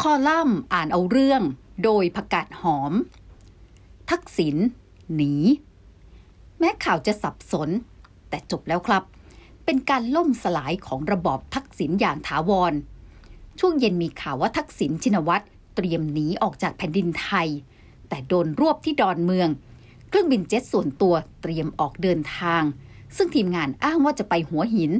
คอลัมน์อ่านเอาเรื่อง โดยประกาศหอม ทักษิณหนี แม้ข่าวจะสับสน แต่จบแล้วครับ เป็นการล่มสลายของระบอบทักษิณอย่างถาวร ช่วงเย็นมีข่าวว่าทักษิณชินวัตรเตรียมหนีออกจากแผ่นดินไทย แต่โดนรวบที่ดอนเมือง เครื่องบินเจ็ตส่วนตัวเตรียมออกเดินทาง ซึ่งทีมงานอ้างว่าจะไปหัวหิน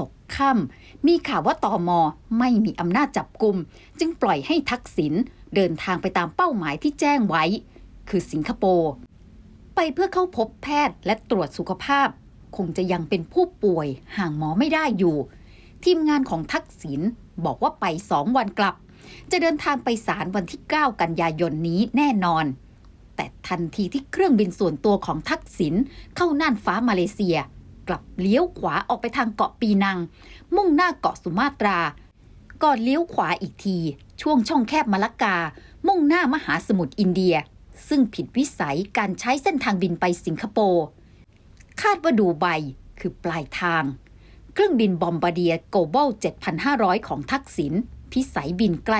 ตกค่ำ มีข่าวว่าตอมอไม่มีอำนาจจับกลุ่มจึงปล่อยให้ทักษิณเดินทางไปตามเป้าหมายที่แจ้งไว้ คือสิงคโปร์ไปเพื่อเข้าพบแพทย์และตรวจสุขภาพ คงจะยังเป็นผู้ป่วยห่างหมอไม่ได้อยู่ ทีมงานของทักษิณบอกว่าไปสองวันกลับ จะเดินทางไปศาลวันที่ 9 กันยายนนี้แน่นอน แต่ทันทีที่เครื่องบินส่วนตัวของทักษิณเข้าน่านฟ้ามาเลเซีย กลับเลี้ยวขวาออกไปทางเกาะปีนัง มุ่งหน้าเกาะสุมาตรา ก่อนเลี้ยวขวาอีกที ช่วงช่องแคบมาลากา มุ่งหน้ามหาสมุทรอินเดีย ซึ่งผิดวิสัยการใช้เส้นทางบินไปสิงคโปร์คาดว่าดูไบคือปลายทาง เครื่องบินบอมบาเดียโกลบอล7,500 ของทักษิณพิสัยบินไกล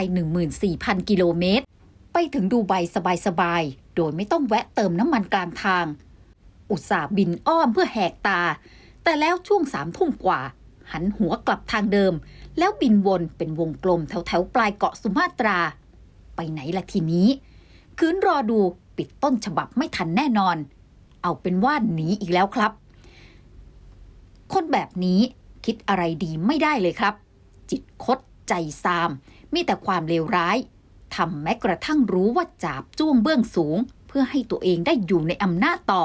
14,000 กิโลเมตร ไปถึงดูไบสบายๆ โดยไม่ต้องแวะเติมน้ำมันกลางทาง อุตส่าห์บินอ้อมเพื่อแหกตา แต่แล้วช่วงสามทุ่มกว่า หันหัวกลับทางเดิม แล้วบินวนเป็นวงกลมแถวแถวๆปลายเกาะสุมาตรา ไปไหนล่ะทีนี้ คืนรอดูปิดต้นฉบับไม่ทันแน่นอน เอาเป็นว่าหนีอีกแล้วครับ คนแบบนี้คิดอะไรดีไม่ได้เลยครับ จิตคดใจซาม มีแต่ความเลวร้ายทำแม้กระทั่งรู้ว่าจาบจ้วงเบื้องสูง เพื่อให้ตัวเองได้อยู่ในอำนาจต่อ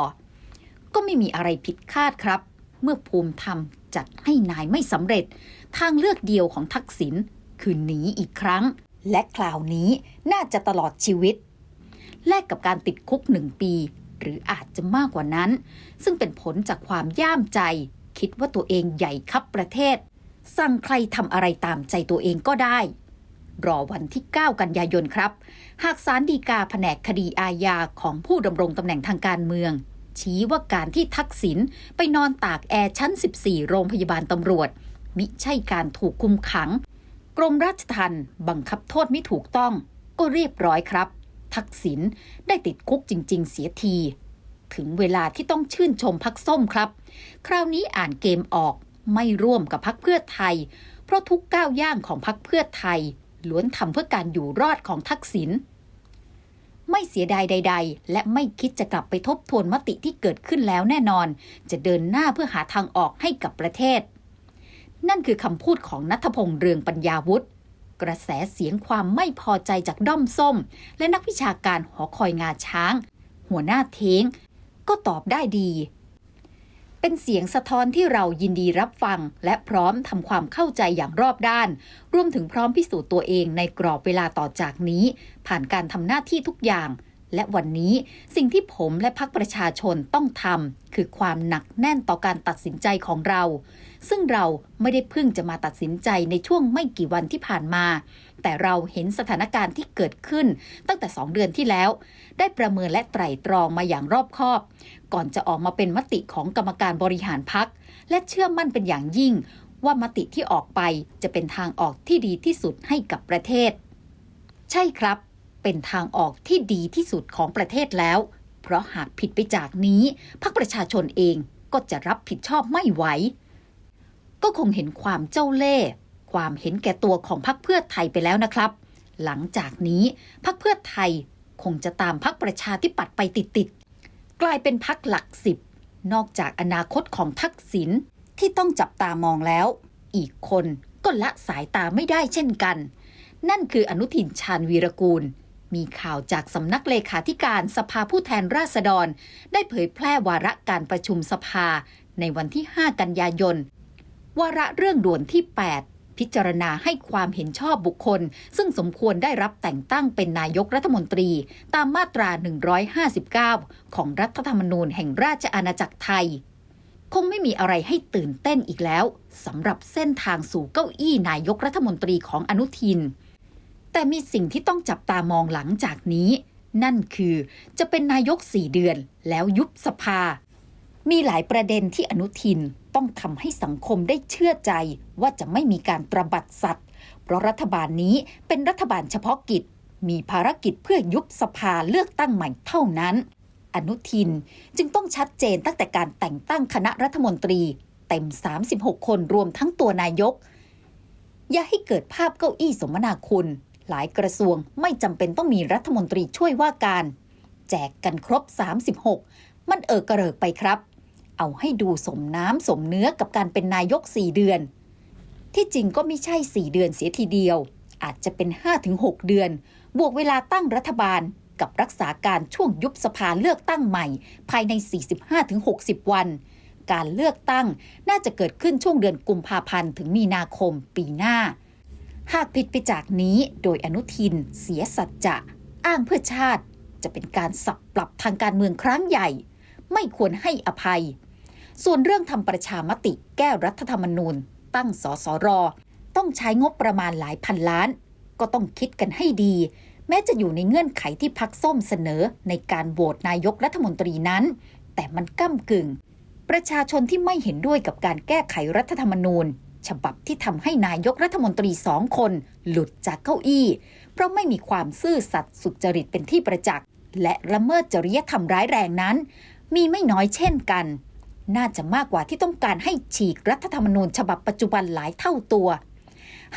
ก็ไม่มีอะไรผิดคาดครับ เมื่อภูมิธรรมจัดให้นายไม่สำเร็จ ทางเลือกเดียวของทักษิณคือหนีอีกครั้ง และคราวนี้น่าจะตลอดชีวิต แลกกับการติดคุกหนึ่งปี หรืออาจจะมากกว่านั้น ซึ่งเป็นผลจากความย่ามใจ คิดว่าตัวเองใหญ่ครับประเทศ สั่งใครทำอะไรตามใจตัวเองก็ได้ รอวันที่ 9 กันยายนครับ หากศาลฎีกาแผนกคดีอาญาของผู้ดำรงตำแหน่งทางการเมือง ชี้ว่าการที่ทักษิณไปนอนตากแอร์ชั้น 14 โรงพยาบาลตำรวจ มิใช่การถูกคุมขัง กรมราชทัณฑ์บังคับโทษไม่ถูกต้อง ก็เรียบร้อยครับ ทักษิณได้ติดคุกจริง ๆ เสียที ถึงเวลาที่ต้องชื่นชมพักส้มครับ คราวนี้อ่านเกมออกไม่ร่วมกับพักเพื่อไทย เพราะทุกก้าวย่างของพักเพื่อไทย ล้วนทำเพื่อการอยู่รอดของทักษิณ ไม่เสียดายใด ๆ และไม่คิดจะกลับไปทบทวนมติที่เกิดขึ้นแล้วแน่นอน จะเดินหน้าเพื่อหาทางออกให้กับประเทศ นั่นคือคำพูดของนัทพงษ์เรืองปัญญาวุฒิกระแสเสียงความไม่พอใจจากด้อมส้ม และนักวิชาการหอคอยงาช้าง หัวหน้าเทงก็ตอบได้ดี เป็นเสียงสะท้อนที่เรายินดีรับฟัง และพร้อมทำความเข้าใจอย่างรอบด้าน รวมถึงพร้อมพิสูจน์ตัวเองในกรอบเวลาต่อจากนี้ ผ่านการทำหน้าที่ทุกอย่าง และวันนี้สิ่งที่ผมและพักประชาชนต้องทำคือความหนักแน่นต่อการตัดสินใจของเรา ซึ่งเราไม่ได้เพิ่งจะมาตัดสินใจในช่วงไม่กี่วันที่ผ่านมา แต่เราเห็นสถานการณ์ที่เกิดขึ้นตั้งแต่ 2 เดือนที่แล้ว ได้ประเมินและไตร่ตรองมาอย่างรอบคอบ ก่อนจะออกมาเป็นมติของกรรมการบริหารพัก และเชื่อมั่นเป็นอย่างยิ่ง ว่ามติที่ออกไปจะเป็นทางออกที่ดีที่สุดให้กับประเทศ ใช่ครับ เป็นทางออกที่ดีที่สุดของประเทศแล้ว เพราะหากผิดไปจากนี้พรรคประชาชนเองก็จะรับผิดชอบไม่ไหว ก็คงเห็นความเจ้าเล่ห์ความเห็นแก่ตัวของพรรคเพื่อไทยไปแล้วนะครับ หลังจากนี้พรรคเพื่อไทยคงจะตามพรรคประชาธิปัตย์ไปติดๆกลายเป็นพรรคหลักสิบนอกจากอนาคตของทักษิณที่ต้องจับตามองแล้ว อีกคนก็ละสายตาไม่ได้เช่นกัน นั่นคืออนุทินชาญวีรกูล มีข่าวจากสำนักเลขาธิการสภาผู้แทนราษฎร ได้เผยแพร่วาระการประชุมสภา ในวันที่ 5 กันยายน วาระเรื่องด่วนที่ 8 พิจารณาให้ความเห็นชอบบุคคล ซึ่งสมควรได้รับแต่งตั้งเป็นนายกรัฐมนตรี ตามมาตรา 159 ของรัฐธรรมนูญแห่งราชอาณาจักรไทย คงไม่มีอะไรให้ตื่นเต้นอีกแล้วสำหรับเส้นทางสู่เก้าอี้นายกรัฐมนตรีของอนุทิน แต่มีสิ่งที่ต้องจับตามองหลังจากนี้ นั่นคือจะเป็นนายกสี่เดือนแล้วยุบสภา มีหลายประเด็นที่อนุทินต้องทำให้สังคมได้เชื่อใจว่าจะไม่มีการตระบัดสัตว์ เพราะรัฐบาลนี้เป็นรัฐบาลเฉพาะกิจ มีภารกิจเพื่อยุบสภาเลือกตั้งใหม่เท่านั้น อนุทินจึงต้องชัดเจนตั้งแต่การแต่งตั้งคณะรัฐมนตรีเต็ม 36 คนรวมทั้งตัวนายก อย่าให้เกิดภาพเก้าอี้สมนาคุณ หลายกระทรวงไม่จำเป็นต้องมีรัฐมนตรีช่วยว่าการ แจกกันครบ 36 มันเออกระเริกไปครับ เอาให้ดูสมน้ำสมเนื้อกับการเป็นนายก 4 เดือน ที่จริงก็ไม่ใช่ 4 เดือนเสียทีเดียว อาจจะเป็น 5-6 เดือน บวกเวลาตั้งรัฐบาลกับรักษาการช่วงยุบสภาเลือกตั้งใหม่ ภายใน 45-60 วัน การเลือกตั้งน่าจะเกิดขึ้นช่วงเดือนกุมภาพันธ์ถึงมีนาคมปีหน้า หากผิดไปจากนี้โดยอนุทินเสียสัจจะ อ้างเพื่อชาติ จะเป็นการสับปรับทางการเมืองครั้งใหญ่ ไม่ควรให้อภัย ส่วนเรื่องทำประชามติแก้รัฐธรรมนูญ ตั้งสสร ต้องใช้งบประมาณหลายพันล้าน ก็ต้องคิดกันให้ดี แม้จะอยู่ในเงื่อนไขที่พักส้มเสนอในการโหวตนายกรัฐมนตรีนั้น แต่มันก้ากึ่ง ประชาชนที่ไม่เห็นด้วยกับการแก้ไขรัฐธรรมนูญ ฉบับที่ทำให้นายกรัฐมนตรีสองคน หลุดจากเก้าอี้ เพราะไม่มีความซื่อสัตย์สุจริตเป็นที่ประจักษ์ และละเมิดจริยธรรมร้ายแรงนั้น มีไม่น้อยเช่นกัน น่าจะมากกว่าที่ต้องการให้ฉีกรัฐธรรมนูญฉบับปัจจุบันหลายเท่าตัว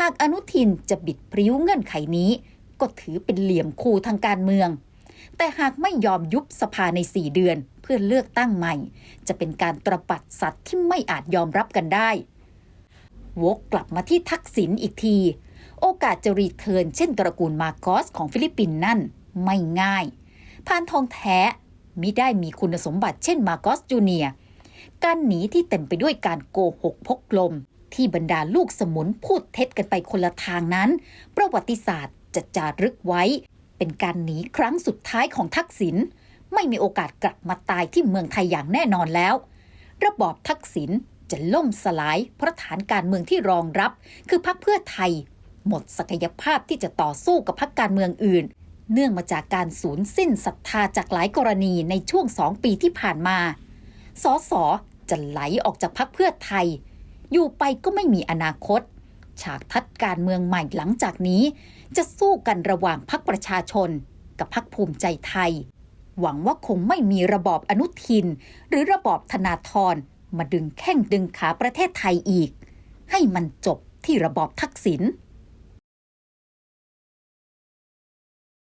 หากอนุทินจะบิดพริ้วเงื่อนไขนี้ ก็ถือเป็นเหลี่ยมคูทางการเมือง แต่หากไม่ยอมยุบสภาใน4เดือนเพื่อเลือกตั้งใหม่ จะเป็นการตระบัดสัตว์ที่ไม่อาจยอมรับกันได้ วกกลับมาที่ทักษิณอีกที โอกาสจะรีเทิร์นเช่นตระกูลมาโกสของฟิลิปปินส์นั่นไม่ง่ายพานทองแท้มิได้มีคุณสมบัติเช่นมาโกสจูเนียการหนีที่เต็มไปด้วยการโกหกพกลม ที่บรรดาลูกสมุนพูดเท็จกันไปคนละทางนั้น ประวัติศาสตร์จะจารึกไว้ เป็นการหนีครั้งสุดท้ายของทักษิณไม่มีโอกาสกลับมาตายที่เมืองไทยอย่างแน่นอนแล้ว ระบอบทักษิณ จะล่มสลาย เพราะฐานการเมืองที่รองรับ คือพรรคเพื่อไทย หมดศักยภาพที่จะต่อสู้กับพรรคการเมืองอื่น เนื่องมาจากการสูญสิ้นศรัทธาจากหลายกรณีในช่วงสองปีที่ผ่านมา สสจะไหลออกจากพรรคเพื่อไทย อยู่ไปก็ไม่มีอนาคต ฉากทัดการเมืองใหม่หลังจากนี้ จะสู้กันระหว่างพรรคประชาชน กับพรรคภูมิใจไทยหวังว่าคงไม่มีระบอบอนุทิน หรือระบอบธนาธร มาดึงแข้งดึงขาประเทศไทยอีก ให้มันจบที่ระบอบทักษิณ